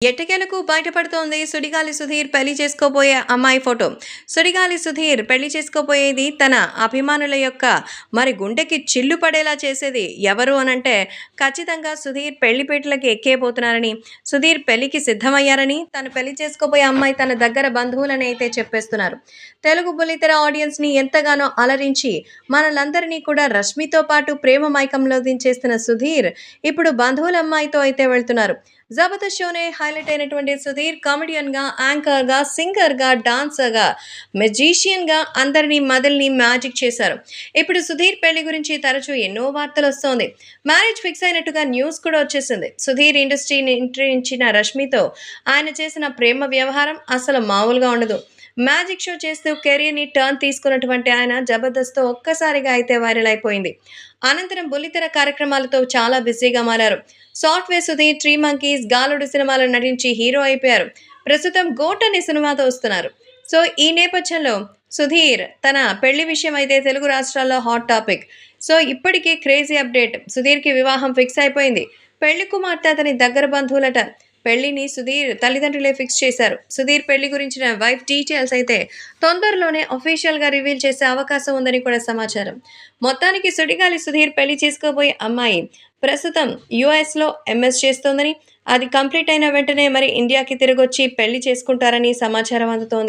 ఎట్టకేలకు బయటపడుతోంది సుడిగాలి సుధీర్ పెళ్ళి చేసుకోబోయే అమ్మాయి ఫోటో. సుడిగాలి సుధీర్ పెళ్ళి చేసుకోబోయేది తన అభిమానుల యొక్క మరి గుండెకి చిల్లు పడేలా చేసేది ఎవరు అనంటే ఖచ్చితంగా సుధీర్ పెళ్ళిపీటలకి ఎక్కేపోతున్నారని సుధీర్ పెళ్ళికి సిద్ధమయ్యారని తను పెళ్ళి చేసుకోబోయే అమ్మాయి తన దగ్గర బంధువులని అయితే చెప్పేస్తున్నారు. తెలుగు బుల్లితెర ఆడియన్స్ని ఎంతగానో అలరించి మనలందరినీ కూడా రష్మితో పాటు ప్రేమ మైకంలో దించేస్తున్న సుధీర్ ఇప్పుడు బంధువుల అమ్మాయితో అయితే వెళ్తున్నారు. జబర్దస్త్ షోనే హైలైట్ అయినటువంటి సుధీర్ కామెడియన్గా యాంకర్గా సింగర్గా డాన్సర్గా మెజీషియన్గా అందరినీ మదల్ని మ్యాజిక్ చేశారు. ఇప్పుడు సుధీర్ పెళ్ళి గురించి తరచూ ఎన్నో వార్తలు వస్తోంది. మ్యారేజ్ ఫిక్స్ అయినట్టుగా న్యూస్ కూడా వచ్చేసింది. సుధీర్ ఇండస్ట్రీని ఎంట్రించిన రష్మితో ఆయన చేసిన ప్రేమ వ్యవహారం అసలు మామూలుగా ఉండదు. మ్యాజిక్ షో చేస్తూ కెరీర్ని టర్న్ తీసుకున్నటువంటి ఆయన జబర్దస్త్తో ఒక్కసారిగా అయితే వైరల్ అయిపోయింది. అనంతరం బుల్లితెర కార్యక్రమాలతో చాలా బిజీగా మారారు. Software Sudheer tree monkeys Gaalodu సినిమాలో నటించి హీరో అయిపోయారు. ప్రస్తుతం గోట్ అనే సినిమాతో వస్తున్నారు. సో ఈ నేపథ్యంలో సుధీర్ తన పెళ్ళి విషయం అయితే తెలుగు రాష్ట్రాల్లో హాట్ టాపిక్. సో ఇప్పటికీ క్రేజీ అప్డేట్ సుధీర్కి వివాహం ఫిక్స్ అయిపోయింది. పెళ్ళి కుమార్తె అతని దగ్గర బంధువులట. పెళ్ళిని సుధీర్ తల్లిదండ్రులే ఫిక్స్ చేశారు. సుధీర్ పెళ్ళి గురించిన వైఫ్ డీటెయిల్స్ అయితే తొందరలోనే అఫీషియల్గా రివీల్ చేసే అవకాశం ఉందని కూడా సమాచారం. మొత్తానికి సుడిగాలి సుధీర్ పెళ్ళి చేసుకోబోయే అమ్మాయి ప్రస్తుతం యుఎస్లో ఎంఎస్ చేస్తోందని అది కంప్లీట్ అయిన వెంటనే మరి ఇండియాకి తిరిగొచ్చి పెళ్ళి చేసుకుంటారని సమాచారం అందుతోంది.